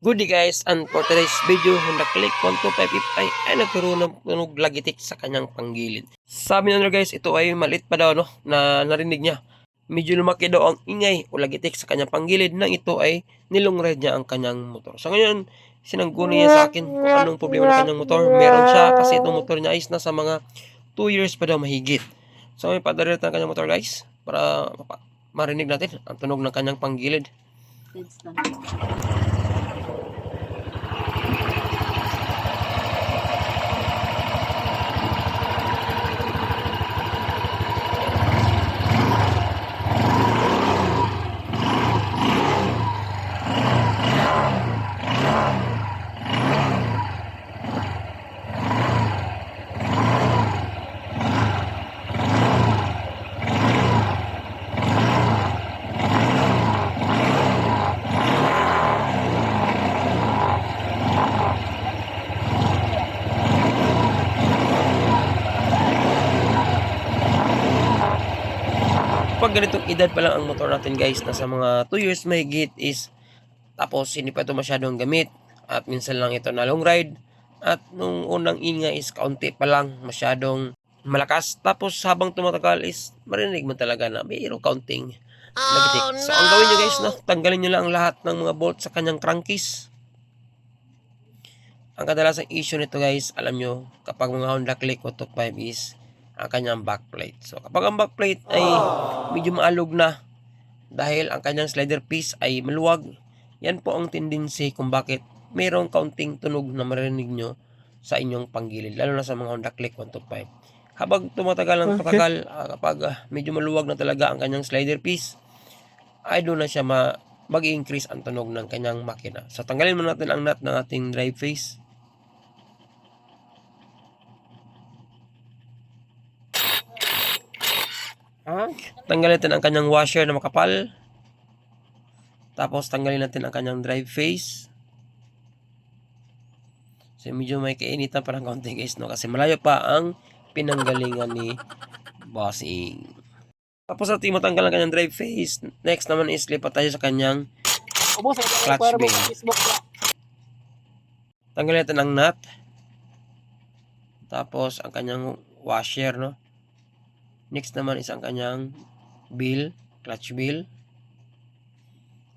Good day guys, and for today's video, Honda Click 125 ay, nagkaroon ng tunog lagitik sa kanyang panggilid. Sabi nila guys, ito ay malit pa daw no, na narinig niya. Medyo lumaki daw ang ingay o lagitik sa kanyang panggilid nang ito ay nilongred niya ang kanyang motor. So ngayon, sinangguni niya sa akin kung anong problema ng kanyang motor. Meron siya kasi itong motor niya is nasa mga 2 years pa daw mahigit. So may padarit ng kanyang motor guys para marinig natin ang tunog ng kanyang panggilid. Kids lang. Pag ganitong edad pa lang ang motor natin guys, nasa mga 2 years mahigit is tapos hindi pa ito masyadong gamit at minsan lang ito na long ride at nung unang ingay is kaunti pa lang masyadong malakas tapos habang tumatagal is marinig mo talaga na mayroong counting lagitik. So ang gawin nyo guys, no, tanggalin nyo lang ang lahat ng mga bolt sa kanyang crankcase. Ang kadalasang issue nito guys, alam nyo, kapag mga Honda Click 125 is ang kanyang backplate. So kapag ang backplate ay medyo maalog na dahil ang kanyang slider piece ay maluwag, yan po ang tendency kung bakit mayroong kaunting tunog na marinig nyo sa inyong panggilid, lalo na sa mga Honda Click 125. Habang tumatagal ng patagal, ah, kapag ah, medyo maluwag na talaga ang kanyang slider piece, ay doon na siya ma mag-increase ang tunog ng kanyang makina. So tanggalin muna natin ang nut ng ating drive face. Tanggalin natin ang kanyang washer na makapal. Tapos tanggalin natin ang kanyang drive face. So medyo may kainitan parang kaunti guys no kasi malayo pa ang pinanggalingan ni Bossing. Tapos natin matanggal ang kanyang drive face. Next naman is lipat tayo sa kanyang Clutch na. tanggalin natin ang nut. Tapos ang kanyang washer no. Next naman is ang kanyang bill, clutch bill.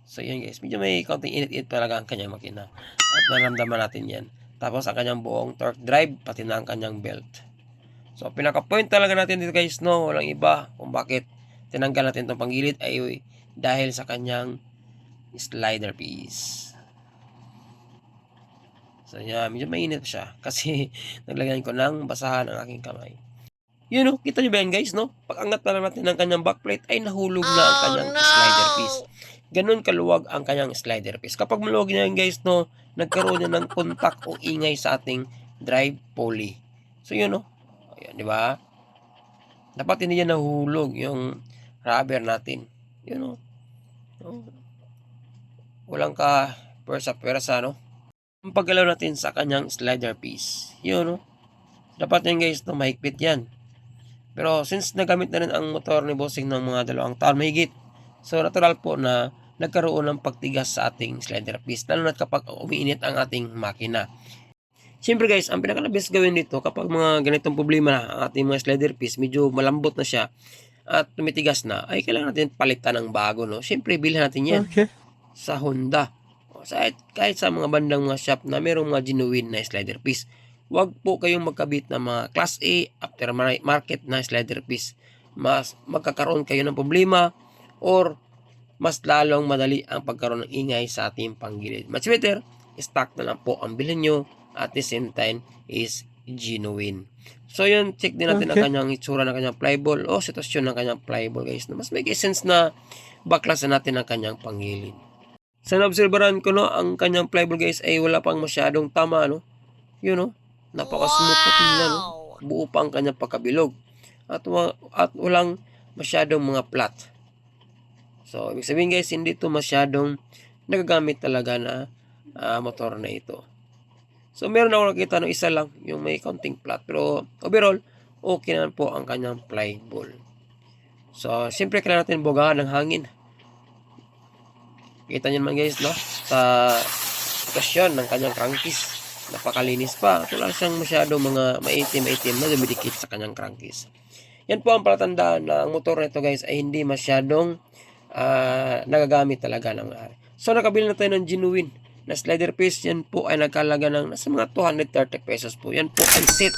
So yan guys, medyo may kaunting init-init talaga ang kanyang makina. At naramdaman natin yan. Tapos ang kanyang buong torque drive, pati na ang kanyang belt. So pinaka-point talaga natin dito guys, no, walang iba kung bakit tinanggal natin itong panggilid ay dahil sa kanyang slider piece. So yan, medyo mainit siya kasi naglagyan ko ng basahan ang aking kamay. Yun no, kita nyo ba yan guys, no? Pag angat pa lang natin ng kanyang backplate ay nahulog na ang kanyang slider piece. Ganun kaluwag ang kanyang slider piece. Kapag maluwag niya yan guys, no, nagkaroon niya ng kontak o ingay sa ating drive pulley. So yun no, ayan, di ba? Dapat hindi yan nahulog yung rubber natin. Yun no. no? Walang ka persa-persa, no? Ang paggalaw natin sa kanyang slider piece. Yun no. Dapat yan guys, no, mahigpit yan. Pero since nagamit na rin ang motor ni Bossing ng mga dalawang taon mahigit, so natural po na nagkaroon ng pagtigas sa ating slider piece, lalo na kapag umiinit ang ating makina. Siyempre guys, ang pinakalabis gawin dito kapag mga ganitong problema na ang ating mga slider piece, medyo malambot na siya at tumitigas na, ay kailangan natin palitan ng bago. No? Siyempre, bilhin natin yan Okay. sa Honda. O, sa, kahit sa mga bandang mga shop na mayroong mga genuine na slider piece. Huwag po kayong magkabit ng mga Class A aftermarket na slider piece. Mas magkakaroon kayo ng problema or mas lalong madali ang pagkaroon ng ingay sa ating panggilid. Much better, stock na lang po ang bilhin nyo at the same time is genuine. So yun, check din natin ang Okay. kanyang itsura ng kanyang flyball o sitwasyon ng kanyang flyball guys. Na mas may sense na baklasan natin ang kanyang panggilid. Sa naobserbahan ko no, ang kanyang flyball guys ay wala pang masyadong tama no. Yun no, napaka-smooth na tingnan no. Buo pa ang kanyang pagkabilog. At, at walang masyadong mga flat. So, ibig sabihin guys, hindi to masyadong nagagamit talaga na ah, motor na ito. So, meron ako nakita no isa lang, yung may counting flat. Pero, overall, okay naman po ang kanyang flyball. So, siyempre kailangan natin bugahan ng hangin. Kita nyo naman guys, no? Sa sitwasyon ng kanyang crankcase. Napakalinis pa. Wala siyang masyado mga maitim-maitim na dumidikit sa kanyang crankcase. Yan po ang palatandaan na ang motor nito guys ay hindi masyadong ah, nagagamit talaga ng ari. So nakabili na tayo ng genuine na slider piece. Yan po ay nagkalaga ng nasa mga 230 pesos po. Yan po ay set.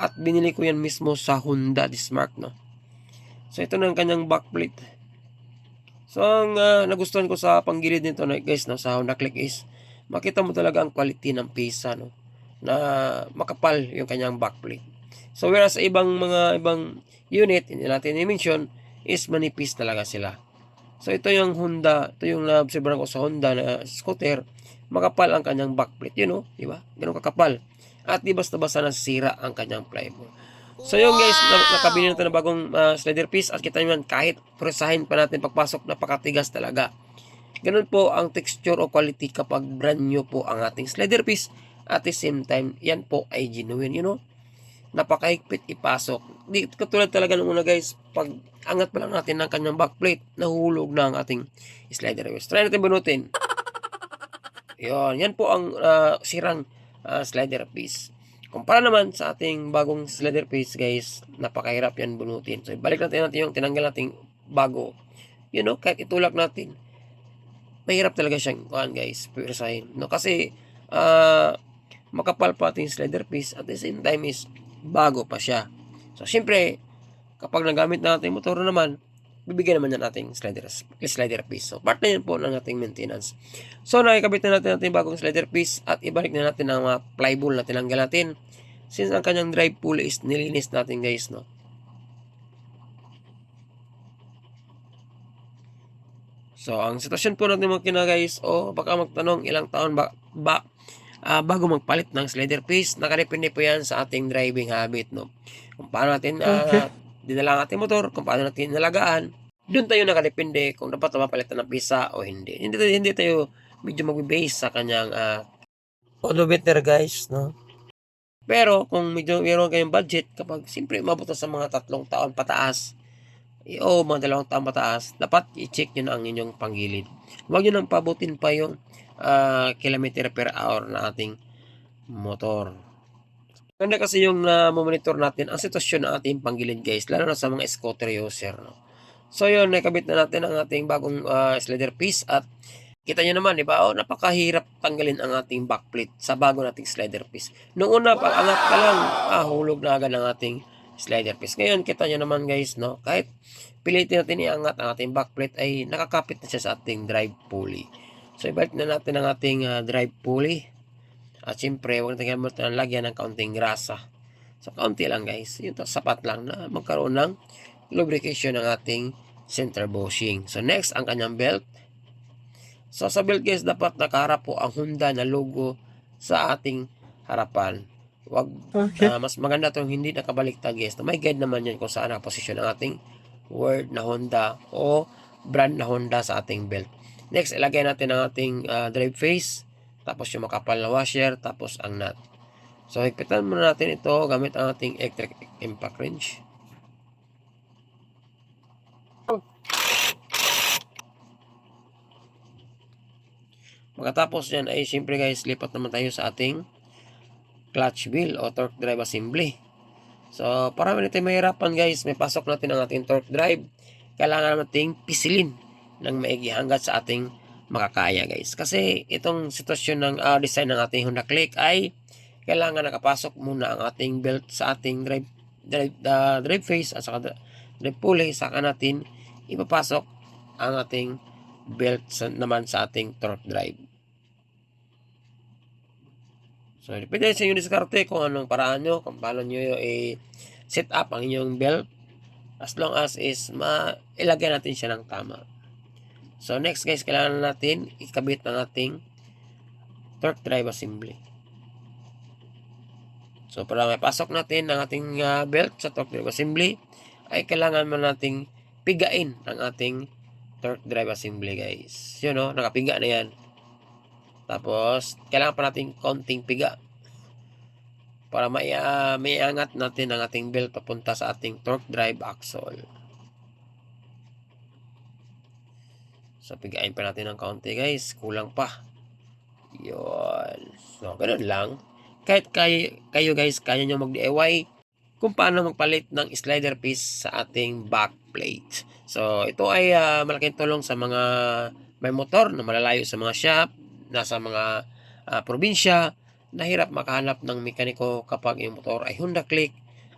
At binili ko yan mismo sa Honda Dismark no. So ito na ang kanyang backplate. So ang ah, nagustuhan ko sa panggilid nito guys no, sa Honda Click is makita mo talaga ang quality ng pisa no na makapal yung kanyang backplate. So whereas sa ibang mga ibang unit hindi natin i-mention is manipis talaga sila. So ito yung Honda, ito yung na-observe ko sa Honda na scooter, makapal ang kanyang backplate, you know, di ba? Ganun kakapal. At di basta-basta nasira ang kanyang plywood. So yung guys, na- nakabili na ito ng bagong ah, slider piece at kita nyo yan, kahit presahin pa natin pagpasok, napakatigas talaga. Ganun po ang texture o quality kapag brand new po ang ating slider piece. At the same time, yan po ay genuine, you know. Napakahigpit ipasok. Di katulad talaga nung una guys, pag angat pa lang natin ng kanyang backplate, nahulog na ang ating slider piece. Try natin bunutin. Yon, yan po ang ah, sirang ah, slider piece. Kumpara naman sa ating bagong slider piece guys, napakahirap yan bunutin. So, balik natin natin yung tinanggal nating bago. You know, kahit itulak natin, mahirap talaga siyang kuhan guys, purisahin. No, kasi ah makapal pa ating slider piece at the same time is bago pa siya. So, syempre, kapag nagamit na natin motor naman, bibigyan naman na nating slider, slider piece. So, part na yan po ng ating maintenance. So, nakikabit na natin natin bagong slider piece at ibalik na natin ang mga plywood na tinanggal natin. Since ang kanyang drive pulley is nilinis natin guys, no? So, ang sitwasyon po natin mga kina guys, o baka magtanong ilang taon ba, ba ah, bago magpalit ng slider piece, nakadepende po yan sa ating driving habit, no? Kung paano natin ah, dinala ang ating motor, kung paano natin nalagaan, doon tayo nakadepende kung dapat mapalitan ng pisa o hindi. Hindi hindi tayo medyo magbe-base sa kanyang uh, odometer guys, no? Pero kung medyo meron kayong budget, kapag siyempre umabot na sa mga tatlong taon pataas, o mga dalawang taon pataas, dapat i-check nyo na ang inyong panggilid. Huwag nyo nang pabutin pa yung ah, kilometer per hour na ating motor. Ganda kasi yung na monitor natin ang sitwasyon ng ating panggilid guys, lalo na sa mga scooter user. No? So yun, nakabit na natin ang ating bagong ah, slider piece at kita nyo naman, di ba? Oh, napakahirap tanggalin ang ating backplate sa bago nating slider piece. Noong una, pag angat pa lang, ah, hulog na agad ang ating slider piece. Ngayon, kita nyo naman guys, no? Kahit pilitin natin iangat ang ating backplate ay nakakapit na siya sa ating drive pulley. So, ibalik na natin ang ating ah, drive pulley. At syempre, huwag natin kalimutan ang lagyan ng kaunting grasa. So, kaunti lang guys. Yun to, sapat lang na magkaroon ng lubrication ng ating center bushing. So, next, ang kanyang belt. So, sa belt guys, dapat nakaharap po ang Honda na logo sa ating harapan. Wag ah, mas maganda tong hindi nakabaliktad guys. Na may guide naman yan kung saan nakaposisyon ang ating word na Honda o brand na Honda sa ating belt. Next, ilagay natin ang ating ah, drive face, tapos yung makapal na washer, tapos ang nut. So, higpitan muna natin ito gamit ang ating electric impact wrench. Pagkatapos yan ay siyempre guys, lipat naman tayo sa ating clutch wheel o torque drive assembly. So, para natin mahirapan guys, may pasok natin ang ating torque drive. Kailangan nating pisilin ng maigi hanggat sa ating makakaya guys. Kasi itong sitwasyon ng ah, design ng ating Honda Click ay kailangan nakapasok muna ang ating belt sa ating drive drive, ah, drive face at saka dri- drive pulley saka natin ipapasok ang ating belt sa, naman sa ating torque drive. So, depende sa inyong diskarte kung anong paraan nyo, kung paano nyo i-set up ang inyong belt. As long as is, ma ilagay natin siya ng tama. So, next guys, kailangan natin ikabit ng ating torque drive assembly. So, para may pasok natin ang ating ah, belt sa torque drive assembly, ay kailangan mo nating pigain ang ating torque drive assembly guys. Yun o, nakapiga na yan. Tapos, kailangan pa natin konting piga para may, uh, may angat natin ang ating belt papunta sa ating torque drive axle. So, pigain pa natin ng konti guys. Kulang pa. Yun. So, ganun lang. Kahit kayo, kayo guys, kaya nyo mag-DIY kung paano magpalit ng slider piece sa ating backplate. So, ito ay ah, malaking tulong sa mga may motor na malalayo sa mga shop, nasa mga ah, probinsya, nahirap makahanap ng mekaniko kapag yung motor ay Honda Click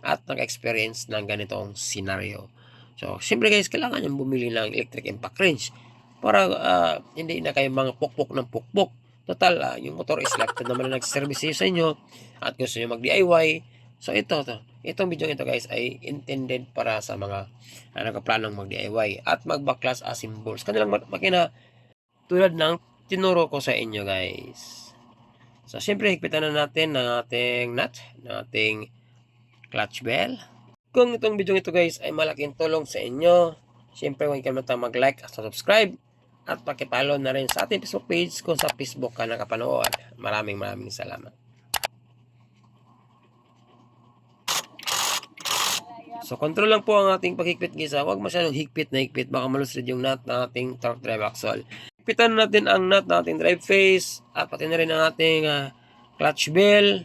at nag-experience ng ganitong scenario. So, siyempre guys, kailangan yung bumili ng electric impact wrench para ah, hindi na kayo mga pukpok ng pukpok. Total, ah, yung motor is selected naman na nag-service sa inyo at gusto nyo mag-DIY. So, ito, to. Itong video ito guys ay intended para sa mga uh, nagplanong mag-DIY at mag-backlash as symbols. Kanilang mak- makina tulad ng tinuro ko sa inyo guys. So, siyempre, higpitan na natin ng ating nut, ng ating clutch bell. Kung itong video ito guys ay malaking tulong sa inyo, siyempre huwag kalimutan mag-like at subscribe at pakipollow na rin sa ating Facebook page kung sa Facebook ka nakapanood. Maraming maraming salamat. So, control lang po ang ating paghigpit guys. Huwag masyadong higpit na higpit. Baka malusrid yung nut ng ating torque drive axle. Higpitan natin ang nut ng ating drive face at pati na rin ang ating ah, clutch bell.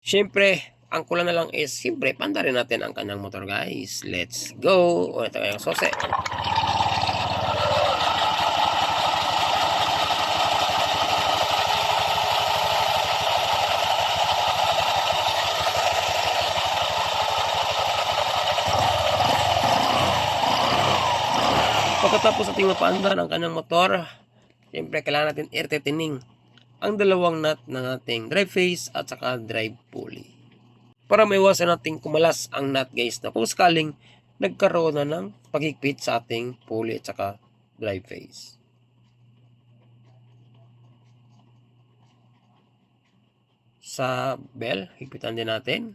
Siyempre, ang kulang na lang is, siyempre, panda rin natin ang kanyang motor guys. Let's go! O, ito kayong sose. Pagkatapos ating mapaandar ang kanyang motor, siyempre kailangan natin air tightening ang dalawang nut ng ating drive face at saka drive pulley. Para maiwasan nating kumalas ang nut guys na kung sakaling nagkaroon na ng paghigpit sa ating pulley at saka drive face. Sa bell, higpitan din natin.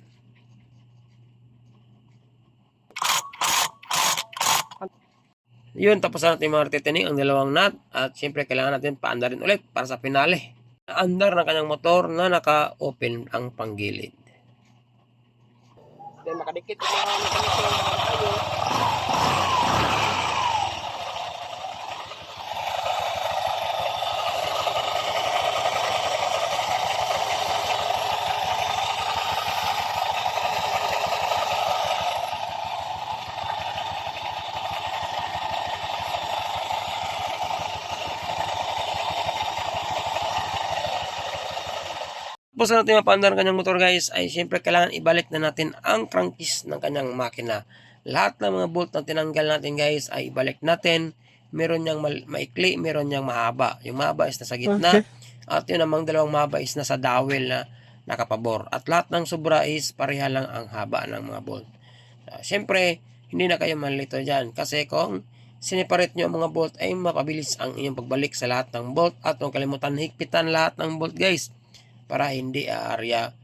Yun, tapos na natin mga titining ang dalawang nut at syempre kailangan natin paandarin ulit para sa pinali. Andar ng kanyang motor na naka-open ang panggilid. Then makadikit yung mga mekaniko ng Tapos na natin mapaandar ang kanyang motor guys ay syempre kailangan ibalik na natin ang crankcase ng kanyang makina. Lahat ng mga bolt na tinanggal natin guys ay ibalik natin. Meron niyang maikli, meron niyang mahaba. Yung mahaba is nasa gitna at yun namang dalawang mahaba is nasa dowel na nakapabor. At lahat ng sobra is pareha lang ang haba ng mga bolt. Uh, syempre, hindi na kayo malito dyan kasi kung sineparate nyo ang mga bolt ay mapabilis ang inyong pagbalik sa lahat ng bolt at huwag kalimutan higpitan lahat ng bolt guys para hindi aarya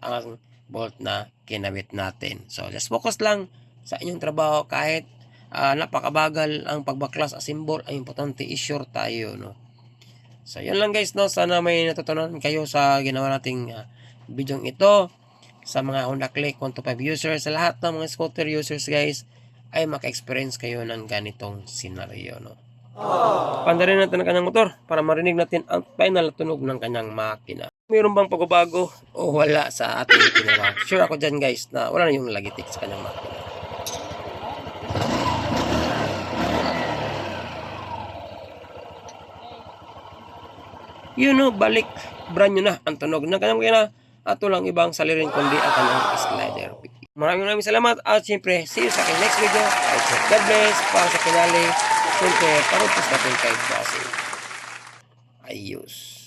ang bolt na kinabit natin. So, just focus lang sa inyong trabaho kahit ah, napakabagal ang pagbaklas sa symbol ay importante i-sure tayo no. So, yun lang guys no. Sana may natutunan kayo sa ginawa nating ah, video ito sa mga Honda Click 125 users, sa lahat ng mga scooter users guys ay maka-experience kayo ng ganitong scenario no. Pandarin natin ang kanyang motor para marinig natin ang final na tunog ng kanyang makina. Mayroon bang pagbabago o wala sa ating ginawa? Sure ako dyan guys na wala na yung lagitik sa kanyang makina. Yun no, balik brand new na ang tunog ng kanyang makina at walang ibang salirin kundi ang kanyang slider. Maraming maraming salamat at siyempre see you sa aking next video. God bless para sa kinali. Siyempre, parupos natin kay Bossy. Ayos.